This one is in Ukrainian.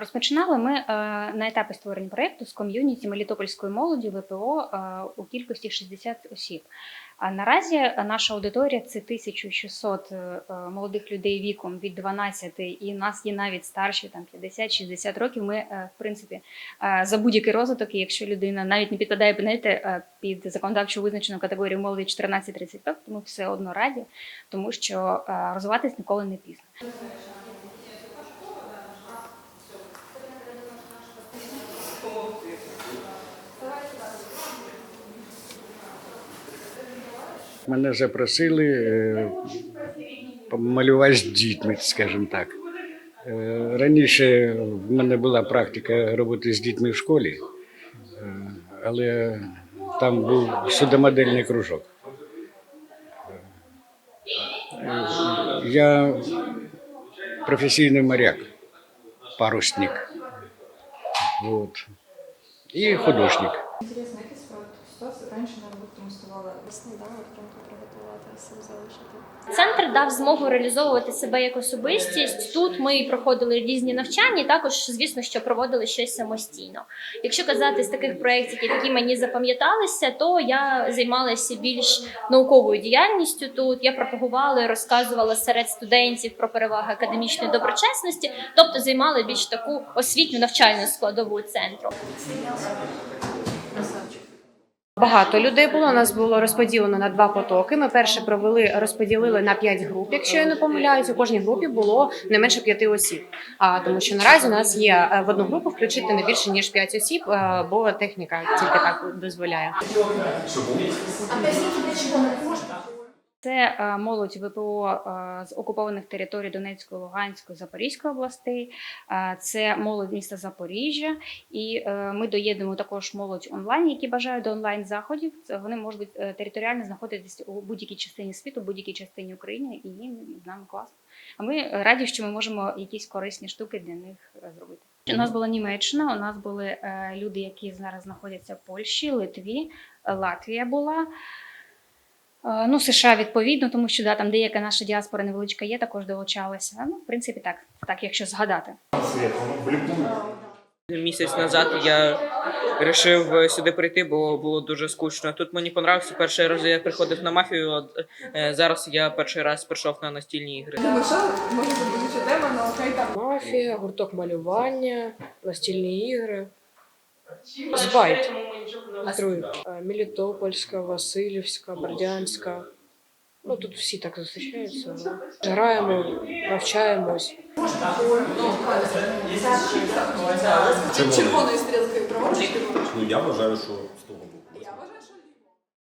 Розпочинали ми е, на етапі створення проєкту з ком'юніті Мелітопольської молоді ВПО е, у кількості 60 осіб. А наразі наша аудиторія це 1600 е, молодих людей віком від 12, і нас є навіть старші там 50-60 років. Ми, в принципі, за будь-який розвиток, якщо людина навіть не підпадає знаєте, під законодавчо визначену категорію молоді 14-35, то ми все одно раді, тому що розвиватись ніколи не пізно. Мене запросили е, помалювати з дітьми, скажімо так. Е, Раніше в мене була практика роботи з дітьми в школі, е, але там був судомодельний кружок. Я професійний моряк, парусник. Вот. І художник. Інтересно, якийсь проект ситуація раніше на роботу демонструвала весни, да, от приготувати все залишити. Центр дав змогу реалізовувати себе як особистість. Тут ми проходили різні навчання, і також, звісно, що проводили щось самостійно. Якщо казати з таких проєктів, які мені запам'яталися, то я займалася більш науковою діяльністю тут. Я пропагувала розказувала серед студентів про переваги академічної доброчесності, тобто займала більш таку освітню навчальну складову центру. Багато людей було. У нас було розподілено на два потоки. Ми перше провели, розподілили на п'ять груп. Якщо я не помиляюсь, у кожній групі було не менше п'яти осіб. А тому, що наразі у нас є е, в одну групу включити не більше ніж п'ять осіб, е, бо техніка тільки так дозволяє. Це е, молодь ВПО е, з окупованих територій Донецької, Луганської, Запорізької областей. Е, Це молодь міста Запоріжжя. І ми доєднуємо також молодь онлайн, які бажають до онлайн заходів. Вони можуть територіально знаходитися у будь-якій частині світу, будь-якій частині України, і їм з класно. А ми раді, що ми можемо якісь корисні штуки для них зробити. У нас була Німеччина, у нас були люди, які зараз знаходяться в Польщі, Литві, Латвія була. Е, Ну, США відповідно, тому що да, там деяка наша діаспора невеличка є, також долучалася. Ну, в принципі, так, так, якщо згадати. Місяць назад я вирішив сюди прийти, бо було дуже скучно. Тут мені понравився. Перший раз я приходив на мафію. От, е, зараз я перший раз прийшов на настільні ігри. Думаю, що може бути тема, але окей там. Мафія, гурток малювання, настільні ігри. Збайт. Мелітопольська, Васильівська, Бердянська. Ну тут всі так зустрічаються. ну. Граємо, навчаємось. Червоною стрілкою проводиш? Ну я вважаю, що з того боку.